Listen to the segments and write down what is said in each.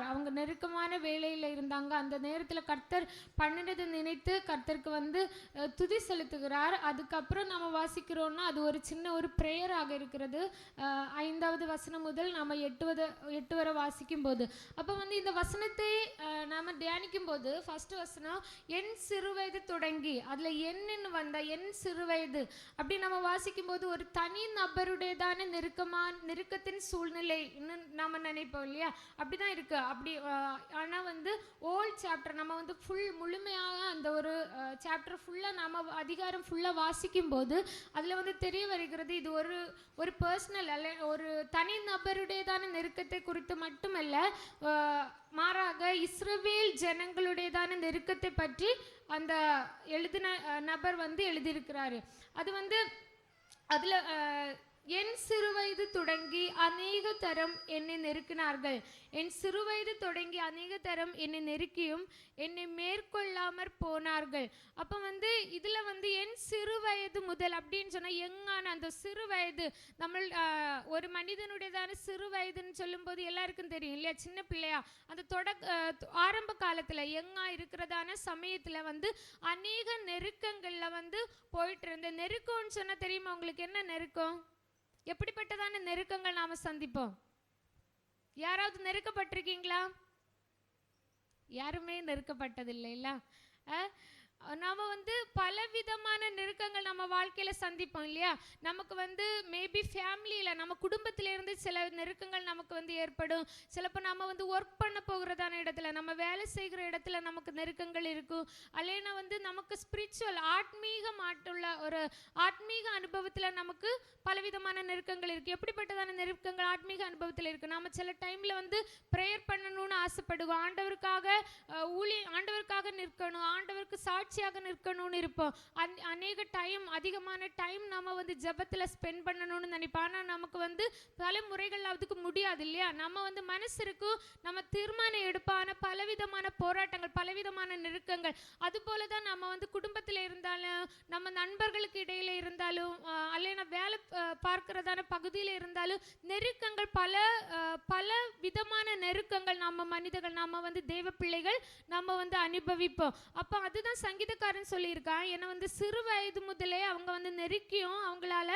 பண்ணினார் அவங்க நெருக்கமான வேலையில் இருந்தாங்க. அந்த நேரத்தில் கர்த்தர் பண்ணினதை நினைத்து கர்த்தருக்கு வந்து துதி செலுத்துகிறார். அதுக்கப்புறம் நம்ம வாசிக்கிறோம்னா அது ஒரு சின்ன ஒரு ப்ரேயராக இருக்கிறது. ஐந்தாவது வசனம் முதல் நம்ம எட்டுவது எட்டு வரை வாசிக்கும் போது அப்போ வந்து இந்த வசனத்தை நாம் தியானிக்கும் போது ஃபர்ஸ்ட் வசனம் என் சிறுவயது தொடங்கி அதில் என்னன்னு வந்தால் என் சிறுவயது அப்படி நம்ம வாசிக்கும் போது ஒரு தனி நபருடையதான நெருக்கமான நெருக்கத்தின் சூழ்நிலை நம்ம நினைப்போம் இல்லையா? அப்படிதான் இருக்கு. அப்படி ஆனால் வந்து ஓல்ட் சாப்டர் நம்ம வந்து ஃபுல் முழுமையாக அந்த ஒரு சாப்டர் ஃபுல்லாக நம்ம அதிகாரம் ஃபுல்லாக வாசிக்கும் போது அதில் வந்து தெரிய வருகிறது இது ஒரு ஒரு பர்சனல் அல்ல ஒரு தனி நபருடையதான நெருக்கத்தை குறித்து மட்டுமல்ல மாறாக இஸ்ரவேல் ஜனங்களுடையதான நெருக்கத்தை பற்றி அந்த எழுதின நபர் வந்து எழுதியிருக்கிறாரு. அது வந்து அதில் என் சிறுவயது தொடங்கி அநேக தரம் என்னை நெருக்கினார்கள். என் சிறுவயது தொடங்கி அநேக தரம் என்னை நெருக்கியும் என்னை மேற்கொள்ளாமற் போனார்கள். அப்போ வந்து இதில் வந்து என் சிறு வயது முதல் அப்படின்னு சொன்னால் எங்கான அந்த சிறு வயது நம்ம ஒரு மனிதனுடையதான சிறு வயதுன்னு சொல்லும்போது எல்லாருக்கும் தெரியும் இல்லையா? சின்ன பிள்ளையா அந்த தொடக்க ஆரம்ப காலத்தில் எங்கா இருக்கிறதான சமயத்தில் வந்து அநேக நெருக்கங்கள்ல வந்து போயிட்டு இருந்த நெருக்கம்னு சொன்னால் தெரியுமா உங்களுக்கு என்ன நெருக்கம்? எப்படிப்பட்டதான நெருக்கங்கள் நாம சந்திப்போம்? யாராவது நெருக்கப்பட்டிருக்கீங்களா? யாருமே நெருக்கப்பட்டதில்லை நம்ம வந்து பல வந்து பலவிதமான நெருக்கங்கள் நம்ம வாழ்க்கையில் சந்திப்போம் இல்லையா? நமக்கு வந்து மேபி ஃபேமிலியில் நம்ம குடும்பத்திலேருந்து சில நெருக்கங்கள் நமக்கு வந்து ஏற்படும். சிலப்போ நம்ம வந்து ஒர்க் பண்ண போகிறதான இடத்துல நம்ம வேலை செய்கிற இடத்துல நமக்கு நெருக்கங்கள் இருக்கும். அல்லைன்னா வந்து நமக்கு ஸ்பிரிச்சுவல் ஆத்மீக மாட்டுள்ள ஒரு ஆத்மீக அனுபவத்தில் நமக்கு பலவிதமான நெருக்கங்கள் இருக்குது எப்படிப்பட்டதான நெருக்கங்கள் ஆத்மீக அனுபவத்தில் இருக்குது நம்ம சில டைமில் வந்து ப்ரேயர் பண்ணணும்னு ஆசைப்படுவோம். ஆண்டவருக்காக ஊழி ஆண்டவருக்காக நிற்கணும். ஆண்டவருக்கு சாட்சி சாட்சியாக நிற்கணும்னு இருப்போம். அந்- அநேக டைம் அதிகமான டைம் நம்ம வந்து ஜபத்தில் ஸ்பெண்ட் பண்ணணும்னு நினைப்போம். ஆனால் நமக்கு வந்து பல முறைகள் அதுக்கு முடியாது இல்லையா? நம்ம வந்து மனசு இருக்கும் நம்ம தீர்மானம் எடுப்பான பலவிதமான போராட்டங்கள் பலவிதமான நெருக்கங்கள் அது போல தான் நம்ம வந்து குடும்பத்தில் இருந்தாலும் நம்ம நண்பர்களுக்கு இடையில இருந்தாலும் அஹ், அல்லைனா வேலை பார்க்கிறதான பகுதியில் இருந்தாலும் நெருக்கங்கள் பல பல விதமான நெருக்கங்கள் நம்ம மனிதர்கள் நம்ம வந்து தெய்வ பிள்ளைகள் நம்ம வந்து அனுபவிப்போம். அப்போ அதுதான் சங்கீதக்காரன் சொல்லியிருக்கான் ஏன்னா வந்து சிறு வயது முதலே அவங்க வந்து நெருக்கியும் அவங்களால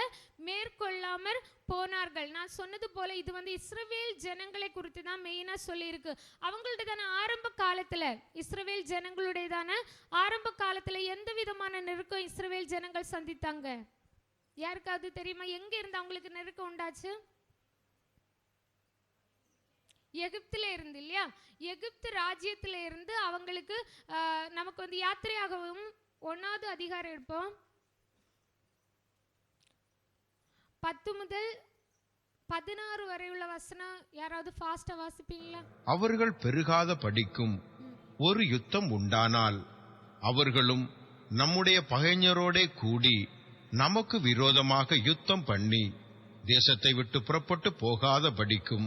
மேற்கொள்ளாமல் போனார்கள். நான் சொன்னது போல இது வந்து இஸ்ரவேல் ஜனங்களை குறித்து தான் மெயினாக சொல்லியிருக்கு. அவங்களுடையதான ஆரம்ப காலத்தில் இஸ்ரவேல் ஜனங்களுடையதான ஆரம்ப காலத்தில் எந்த விதமான நெருக்கம் இஸ்ரவேல் ஜனங்கள் சந்தித்தாங்க? யாருக்காவது தெரியுமா? எங்கே இருந்து அவங்களுக்கு நெருக்கம் உண்டாச்சு? எகிப்தில இருந்து இல்லையா? எகிப்து ராஜ்யத்தில் இருந்து அவங்களுக்கு நமக்கு வந்து யாத்திரையாகவும் ஒன்னாவது அதிகாரம் எடுப்போம். பத்து முதல் பதினாறு வரையுள்ள வசனம் யாராவது ஃபாஸ்டா வாசிப்பீங்களா? அவர்கள் பெருகாத படிக்கும் ஒரு யுத்தம் உண்டானால் அவர்களும் நம்முடைய பகைஞரோடே கூடி நமக்கு விரோதமாக யுத்தம் பண்ணி தேசத்தை விட்டு புறப்பட்டு போகாத படிக்கும்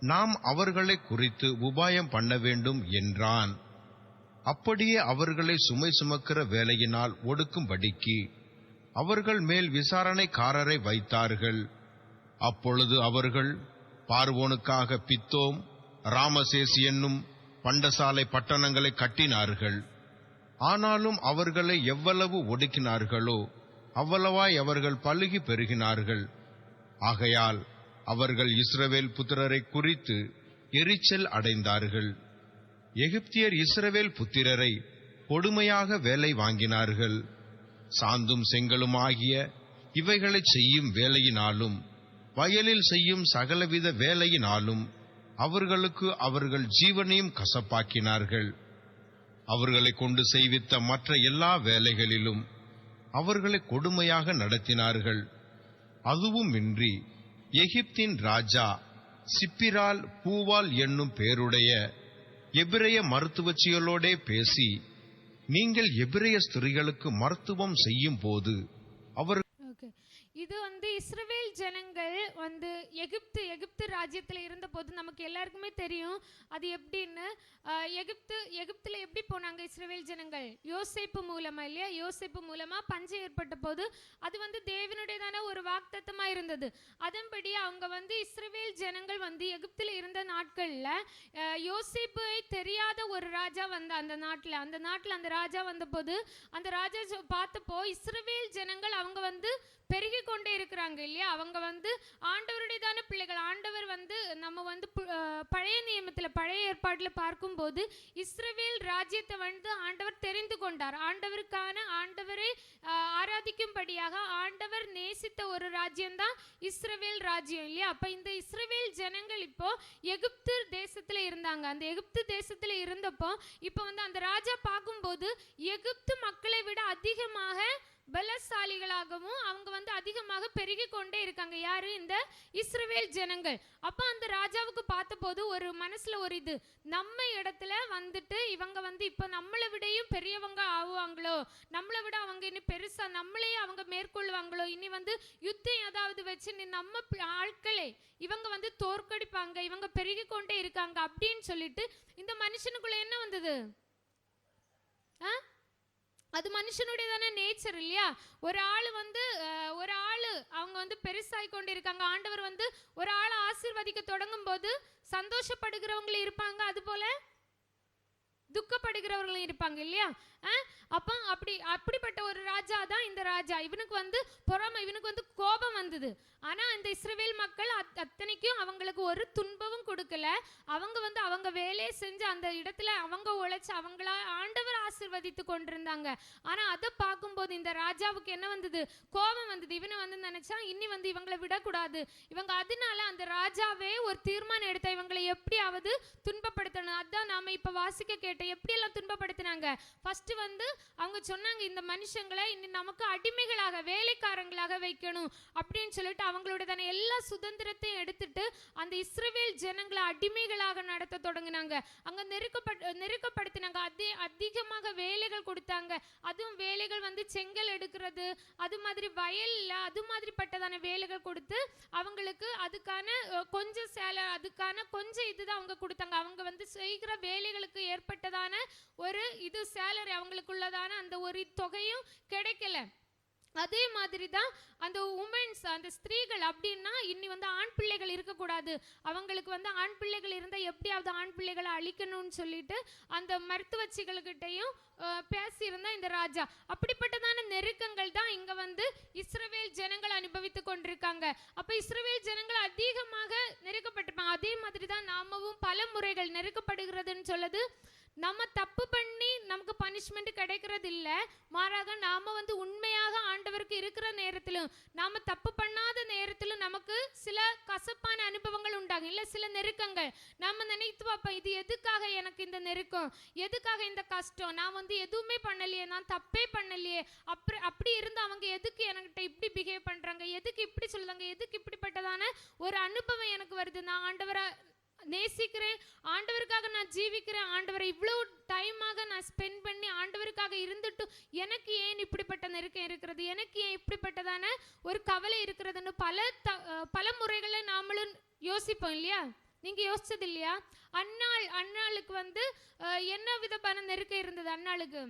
நாம் அவர்களை குறித்து உபாயம் பண்ண வேண்டும் என்றான். அப்படியே அவர்களை சுமை சுமக்கிற வேலையினால் ஒடுக்கும்படிக்கு அவர்கள் மேல் விசாரணைக்காரரை வைத்தார்கள். அப்பொழுது அவர்கள் பார்வோனுக்காக பித்தோம் ராமசேஸ் என்னும் பண்டசாலை பட்டணங்களை கட்டினார்கள். ஆனாலும் அவர்களை எவ்வளவு ஒடுக்கினார்களோ அவ்வளவாய் அவர்கள் பழுகி பெருகினார்கள். ஆகையால் அவர்கள் இஸ்ரவேல் புத்திரரை குறித்து எரிச்சல் அடைந்தார்கள். எகிப்தியர் இஸ்ரவேல் புத்திரரை கொடுமையாக வேலை வாங்கினார்கள். சாந்தும் செங்கலும் ஆகிய இவைகளை செய்யும் வேலையினாலும் வயலில் செய்யும் சகலவித வேலையினாலும் அவர்களுக்கு அவர்கள் ஜீவனையும் கசப்பாக்கினார்கள். அவர்களை கொண்டு செய்வித்த மற்ற எல்லா வேலைகளிலும் அவர்களை கொடுமையாக நடத்தினார்கள். அதுவும் இன்றி எகிப்தின் ராஜா சிப்பிரால் பூவால் என்னும் பேருடைய எபிரேய மருத்துவச்சிகளோடே பேசி நீங்கள் எபிரேய ஸ்திரீகளுக்கு மருத்துவம் செய்யும் போது அவர் இது வந்து இஸ்ரவேல் ஜனங்கள் வந்து எகிப்து எகிப்து ராஜ்யத்தில் இருந்தபோது நமக்கு எல்லாருக்குமே தெரியும். அது எப்படின்னு எகிப்து எகிப்தில் எப்படி போனாங்க இஸ்ரவேல் ஜனங்கள்? யோசிப்பு மூலமா இல்லையா? யோசிப்பு மூலமா பஞ்சம் ஏற்பட்ட போது அது வந்து தேவனுடையதான ஒரு வாக்தத்தமாக இருந்தது. அதன்படி அவங்க வந்து இஸ்ரவேல் ஜனங்கள் வந்து எகிப்தில் இருந்த நாட்கள்ல யோசிப்பை தெரியாத ஒரு ராஜா வந்த அந்த நாட்டுல அந்த நாட்டில் அந்த ராஜா வந்தபோது அந்த ராஜா பார்த்தப்போ இஸ்ரவேல் ஜனங்கள் அவங்க வந்து பெருகி கொண்டே இருக்கிறாங்க இல்லையா? அவங்க வந்து ஆண்டவருடையதான பிள்ளைகள். ஆண்டவர் வந்து நம்ம வந்து பழைய நியமத்துல பழைய ஏற்பாட்டில் பார்க்கும்போது இஸ்ரவேல் ராஜ்யத்தை வந்து ஆண்டவர் தெரிந்து கொண்டார். ஆண்டவருக்கான ஆண்டவரை ஆராதிக்கும்படியாக ஆண்டவர் நேசித்த ஒரு ராஜ்யம்தான் இஸ்ரவேல் ராஜ்யம் இல்லையா? அப்ப இந்த இஸ்ரவேல் ஜனங்கள் இப்போ எகிப்து தேசத்துல இருந்தாங்க. அந்த எகிப்து தேசத்துல இருந்தப்போ இப்போ வந்து அந்த ராஜா பார்க்கும்போது எகிப்து மக்களை விட அதிகமாக பலசாலிகளாகவும் அவங்க வந்து அதிகமாக பெருகி கொண்டே இருக்காங்க. யாரு? இந்த இஸ்ரவேல் ஜனங்கள். அப்ப அந்த ராஜாவுக்கு பார்த்தபோது ஒரு மனசுல ஒரு இது. நம்ம இடத்துல வந்துட்டு இவங்க வந்து இப்ப நம்மளை விடையும் பெரியவங்க ஆகுவாங்களோ? நம்மளை விட அவங்க இனி பெருசா நம்மளையே அவங்க மேற்கொள்வாங்களோ? இனி வந்து யுத்தம் ஏதாவது வச்சு நீ நம்ம ஆட்களே இவங்க வந்து தோற்கடிப்பாங்க. இவங்க பெருகி கொண்டே இருக்காங்க அப்படின்னு சொல்லிட்டு இந்த மனுஷனுக்குள்ள என்ன வந்தது? ஆ? அது மனுஷனுடைய தானே நேச்சர் இல்லையா? ஒரு ஆள் வந்து ஒரு ஆள் அவங்க வந்து பெருசாகி கொண்டு இருக்காங்க ஆண்டவர் வந்து ஒரு ஆளை ஆசீர்வதிக்க தொடங்கும் போது சந்தோஷப்படுகிறவங்களும் இருப்பாங்க. அது போல துக்கப்படுகிறவர்களும் இருப்பாங்க இல்லையா? அப்போ அப்படி அப்படிப்பட்ட ஒரு ராஜா தான் இந்த ராஜா. இவனுக்கு வந்து பொறாமை இவனுக்கு வந்து கோபம் வந்தது. ஆனா இந்த இஸ்ரேல் மக்கள் அத்- அத்தனைக்கும் அவங்களுக்கு ஒரு துன்பமும் கொடுக்கல. அவங்க வந்து அவங்க வேலையை செஞ்சு அந்த இடத்துல அவங்க உழைச்சி அவங்களா ஆண்டவர் ஆசீர்வதித்து கொண்டிருந்தாங்க. ஆனா அதை பார்க்கும்போது இந்த ராஜாவுக்கு என்ன வந்தது? கோபம் வந்தது. இவனை வந்து நினைச்சா இன்னி வந்து இவங்களை விடக்கூடாது. இவங்க அதனால அந்த ராஜாவே ஒரு தீர்மானம் எடுத்த இவங்களை எப்படியாவது துன்பப்படுத்தணும். அதான் நாம இப்போ வாசிக்க கேட்ட எப்படியெல்லாம் துன்பப்படுத்தினாங்க? ஃபர்ஸ்ட் வந்து அவங்க சொன்னாங்க இந்த மனுஷங்களை இனி நமக்கு அடிமைகளாக வேலைக்காரங்களாக வைக்கணும் அப்படின்னு சொல்லிட்டு அவங்களோட எல்லா சுதந்திரத்தையும் எடுத்துட்டு அந்த இஸ்ரவேல் ஜனங்களை அடிமைகளாக நடத்த தொடங்கினாங்க. அங்க நெருக்கப்பட் நெருக்கப்படுத்தின அதே அதிகமாக வேலைகள் கொடுத்தாங்க. அதுவும் வேலைகள் வந்து செங்கல் எடுக்கிறது அது மாதிரி வயலில் அது மாதிரி பட்டதான வேலைகள் கொடுத்து அவங்களுக்கு அதுக்கான கொஞ்சம் சேலை அதுக்கான கொஞ்சம் இதுதான் அவங்க கொடுத்தாங்க. அவங்க வந்து செய்கிற வேலைகளுக்கு ஏற்பட்டதான ஒரு இது சேலரி அவங்களுக்குள்ளதான அந்த ஒரு தொகையும் கிடைக்கல. அதே மாதிரி தான் அந்த உமன்ஸ் அந்த ஸ்திரீகள் அப்படின்னா இன்னி வந்து ஆண் பிள்ளைகள் இருக்கக்கூடாது. அவங்களுக்கு வந்து ஆண் பிள்ளைகள் இருந்தால் எப்படியாவது ஆண் பிள்ளைகளை அழிக்கணும்னு சொல்லிட்டு அந்த மருத்துவச்சிகள்கிட்டையும் பேசியிருந்தா இந்த ராஜா. அப்படிப்பட்டதான நெருக்கங்கள் தான் இங்கே வந்து இஸ்ரவேல் ஜனங்கள் அனுபவித்து கொண்டிருக்காங்க. அப்போ இஸ்ரவேல் ஜனங்கள் அதிகமாக நெருக்கப்பட்டிருப்பாங்க. அதே மாதிரி தான் நாமவும் பல முறைகள் நெருக்கப்படுகிறதுன்னு சொல்லுது. நம்ம தப்பு பண்ணி நமக்கு பனிஷ்மெண்ட் கிடைக்கிறது இல்லை மாறாக நாம வந்து உண்மை இருக்கிற நேரத்திலும் நாம தப்பு பண்ணாத நேரத்திலும் நமக்கு சில கசப்பான அனுபவங்கள் உண்டாகும். இல்லை சில நெருக்கங்கள். நம்ம நினைத்து பார்ப்போம் இது எதுக்காக எனக்கு இந்த நெருக்கம்? எதுக்காக இந்த கஷ்டம்? நான் வந்து எதுவுமே பண்ணலையே நான் தப்பே பண்ணலையே. அப்படி அப்படி இருந்து அவங்க எதுக்கு என்கிட்ட இப்படி பிஹேவ் பண்ணுறாங்க எதுக்கு இப்படி சொல்லுறாங்க எதுக்கு இப்படிப்பட்டதான ஒரு அனுபவம் எனக்கு வருது. நான் ஆண்டவரை நேசிக்கிறேன். ஆண்டவருக்காக நான் ஜீவிக்கிறேன். ஆண்டவரை இவ்வளோ டைமாக நான் ஸ்பெண்ட் பண்ணி ஆண்டவருக்காக இருந்துட்டும் எனக்கு ஏன் இப்படிப்பட்ட நெருக்கம் இருக்கிறது? எனக்கு ஏன் இப்படிப்பட்டதான ஒரு கவலை இருக்கிறதுன்னு பல த பல முறைகளை நாமளும் யோசிப்போம் இல்லையா? நீங்க யோசிச்சது இல்லையா? அன்னாள் அன்னாளுக்கு வந்து என்ன விதமான நெருக்கம் இருந்தது அன்னாளுக்கு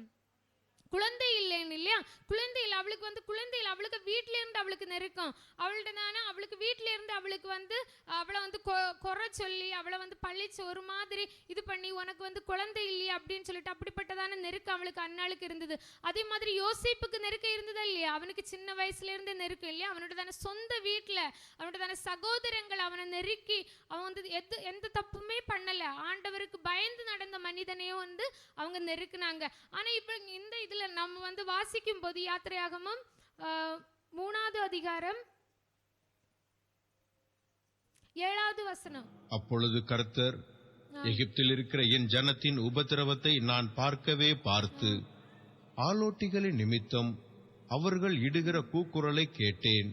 குழந்தை இல்லைன்னு இல்லையா? குழந்தை இல்லை அவளுக்கு வந்து குழந்தை இல்லை அவளுக்கு வீட்டிலேருந்து இருந்து அவளுக்கு நெருக்கம். அவள்கிட்ட தானே அவளுக்கு வீட்டிலேருந்து இருந்து அவளுக்கு வந்து அவளை வந்து கொ- குறை சொல்லி அவளை வந்து பழிச்சு ஒரு மாதிரி இது பண்ணி உனக்கு வந்து குழந்தை இல்லையா அப்படின்னு சொல்லிட்டு அப்படிப்பட்டதான நெருக்கம் அவளுக்கு அன்னாளுக்கு இருந்தது. அதே மாதிரி யோசிப்புக்கு நெருக்கம் இருந்ததா இல்லையா? அவனுக்கு சின்ன வயசுல இருந்து நெருக்கம் இல்லையா? அவனோட தானே சொந்த வீட்டில் அவனோட தானே சகோதரங்கள் அவனை நெருக்கி அவன் வந்து எது எந்த தப்புமே பண்ணலை. ஆண்டவருக்கு பயந்து நடந்த மனிதனையும் வந்து அவங்க நெருக்குனாங்க. ஆனால் இப்போ இந்த இதில் நம்ம வந்து வாசிக்கும் போது யாத்திரையாகமும் மூணாவது அதிகாரம் ஏழாவது வசனம். அப்பொழுது கர்த்தர் எகிப்தில் இருக்கிற என் ஜனத்தின் உபத்திரவத்தை நான் பார்க்கவே பார்த்து ஆலோட்டிகளின் நிமித்தம் அவர்கள் இடுகிற கூக்குரலை கேட்டேன்.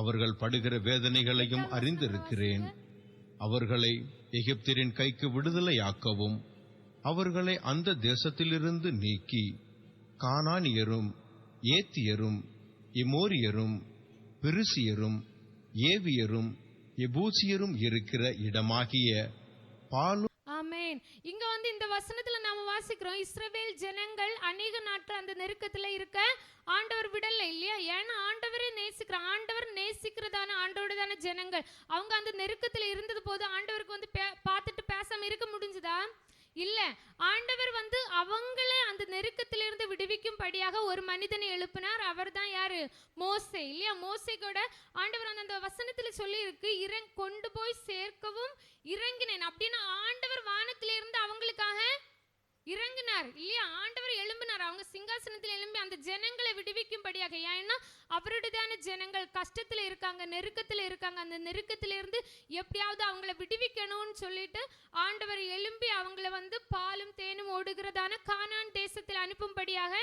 அவர்கள் படுகிற வேதனைகளையும் அறிந்திருக்கிறேன். அவர்களை எகிப்தியரின் கைக்கு விடுதலையாக்கவும் அவர்களை அந்த தேசத்திலிருந்து நீக்கி கானானியரும் ஏத்தியரும் எமோரியரும் பெருசியரும் ஏவியரும் எபூசியரும் இருக்கிற இடமாகிய பாலு ஆமேன். இங்க வந்து இந்த வசனத்துல நாம வாசிக்கிறோம் இஸ்ரவேல் ஜனங்கள் அநேக நாட்கள் அந்த நெருக்கத்துல இருக்க ஆண்டவர் விடல இல்லையா? ஏன்னா ஆண்டவரே நேசிக்கிற ஆண்டவர் நேசிக்கிறதான ஆண்டோடதான ஜனங்கள். அவங்க அந்த நெருக்கத்துல இருந்தது போது ஆண்டவருக்கு வந்து பே- பார்த்துட்டு பேசாம இருக்க முடிஞ்சுதா? இல்ல ஆண்டவர் வந்து அவங்கள அந்த நெருக்கத்திலிருந்து விடுவிக்கும்படியாக ஒரு மனிதனை எழுப்பினார். அவர் தான் யாரு? மோசே இல்லையா? மோசை கூட ஆண்டவர் அந்த- அந்த வசனத்துல சொல்லி இருக்கு இறங் கொண்டு போய் சேர்க்கவும் இறங்கினேன். அப்படின்னு ஆண்டவர் வானத்திலிருந்து அவங்களுக்காக இறங்கினார் இல்லையா? ஆண்டவர் எழும்பினார். அவங்க சிங்காசனத்தில் எழும்பி அந்த ஜனங்களை விடுவிக்கும்படியாக. ஏன்னா அவருடையதான ஜனங்கள் கஷ்டத்துல இருக்காங்க நெருக்கத்துல இருக்காங்க. அந்த நெருக்கத்துல இருந்து எப்படியாவது அவங்கள விடுவிக்கணும்னு சொல்லிட்டு ஆண்டவர் எழும்பி அவங்கள வந்து பாலும் தேனும் ஓடுகிறதான கானான் தேசத்தில் அனுப்பும்படியாக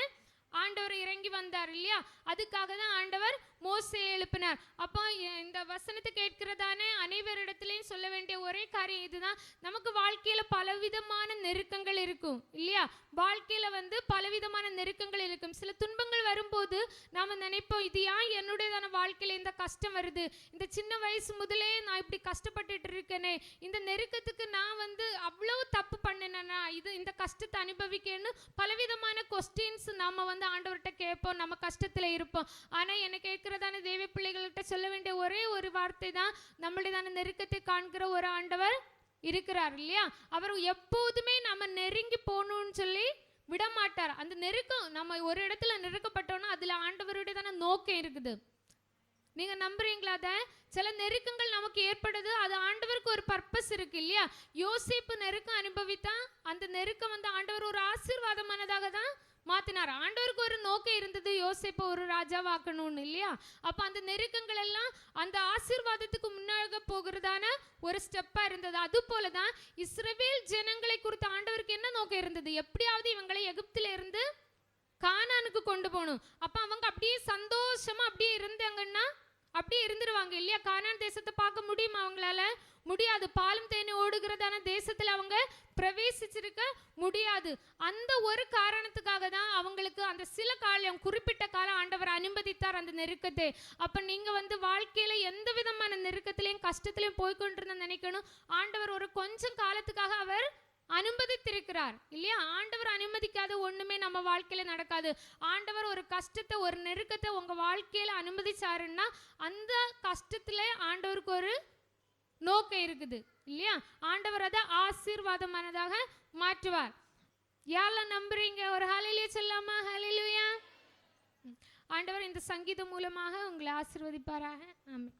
ஆண்டவர் இறங்கி வந்தார் இல்லையா? அதுக்காக தான் ஆண்டவர் மோசே எழுப்பினார். அப்போ இந்த வசனத்தை கேட்கிறதானே அனைவரிடத்துலையும் சொல்ல வேண்டிய ஒரே காரியம் இதுதான். நமக்கு வாழ்க்கையில பலவிதமான நெருக்கங்கள் இருக்கும் இல்லையா? வாழ்க்கையில வந்து பலவிதமான நெருக்கங்கள் இருக்கும். சில துன்பங்கள் வரும்போது நாம நினைப்போம் இது ஏன் என்னுடையதான வாழ்க்கையில இந்த கஷ்டம் வருது? இந்த சின்ன வயசு முதலே நான் இப்படி கஷ்டப்பட்டுட்டு இருக்கேனே. இந்த நெருக்கத்துக்கு நான் வந்து அவ்வளவு தப்பு பண்ணினேனா இது இந்த கஷ்டத்தை அனுபவிக்கேன்னு பலவிதமான கொஸ்டின்ஸ் நாம வந்து ஆண்டவர்கிட்ட கேட்போம். நம்ம கஷ்டத்துல இருப்போம். ஆனா என்ன இருக்கிறதான தேவ பிள்ளைகள்கிட்ட சொல்ல வேண்டிய ஒரே ஒரு வார்த்தை தான் நம்மளுடையதான நெருக்கத்தை காண்கிற ஒரு ஆண்டவர் இருக்கிறார் இல்லையா? அவர் எப்போதுமே நம்ம நெருங்கி போகணும்னு சொல்லி விடமாட்டார். அந்த நெருக்கம் நம்ம ஒரு இடத்துல நெருக்கப்பட்டோம்னா அதுல ஆண்டவருடையதான நோக்கம் இருக்குது. நீங்க நம்புறீங்களா அதை? சில நெருக்கங்கள் நமக்கு ஏற்படுது அது ஆண்டவருக்கு ஒரு பர்பஸ் இருக்கு இல்லையா? யோசிப்பு நெருக்கம் அனுபவித்தா அந்த நெருக்கம் வந்து ஆண்டவர் ஒரு ஆசீர்வாதமானதாக தான் மாத்தினார். ஆண்டவருக்கு ஒரு நோக்கம் இருந்தது யோசிப்பை ஒரு ராஜாவாக்கணும்னு இல்லையா? அப்ப அந்த நெருக்கங்கள் எல்லாம் அந்த ஆசீர்வாதத்துக்கு முன்னாக போகிறதான ஒரு ஸ்டெப்பா இருந்தது. அது போலதான் இஸ்ரவேல் ஜனங்களை குறித்து ஆண்டவருக்கு என்ன நோக்கம் இருந்தது? எப்படியாவது இவங்களை எகிப்தில இருந்து கானானுக்கு கொண்டு போகணும். அப்ப அவங்க அப்படியே சந்தோஷமா அப்படியே இருந்தாங்கன்னா அப்படியே இருந்துருவாங்க இல்லையா? கானான் தேசத்தை பார்க்க முடியுமா அவங்களால? முடியாது. பாலும் தேனி ஓடுகிறதான தேசத்துல அவங்க பிரவேசிச்சிருக்க முடியாது. அந்த ஒரு காரணத்துக்காக தான் அவங்களுக்கு அந்த சில காலம் குறிப்பிட்ட காலம் ஆண்டவர் அனுமதித்தார் அந்த நெருக்கத்தை. அப்ப நீங்க வந்து வாழ்க்கையில எந்த விதமான நெருக்கத்திலையும் கஷ்டத்திலையும் போய்கொண்டிருந்த நினைக்கணும். ஆண்டவர் ஒரு கொஞ்சம் காலத்துக்காக அவர் அனுமதித்திருக்கிறார். இல்லையா? ஆண்டவர் அனுமதிக்காத ஒண்ணுமே நம்ம வாழ்க்கையில நடக்காது. ஆண்டவர் ஒரு கஷ்டத்தை ஒரு நெருக்கத்தை உங்க வாழ்க்கையில அனுமதிச்சாருன்னா அந்த கஷ்டத்துல ஆண்டவருக்கு ஒரு நோக்கம் இருக்குது. இல்லையா? ஆண்டவர் அதை ஆசீர்வாதமானதாக மாற்றுவார். யாரெல்லாம் நம்புறீங்க? ஒரு ஹalleluya சொல்லாமா ஹலிலுயா ஆண்டவர் இந்த சங்கீதம் மூலமாக உங்களை ஆசிர்வதிப்பாராக. ஆமாம்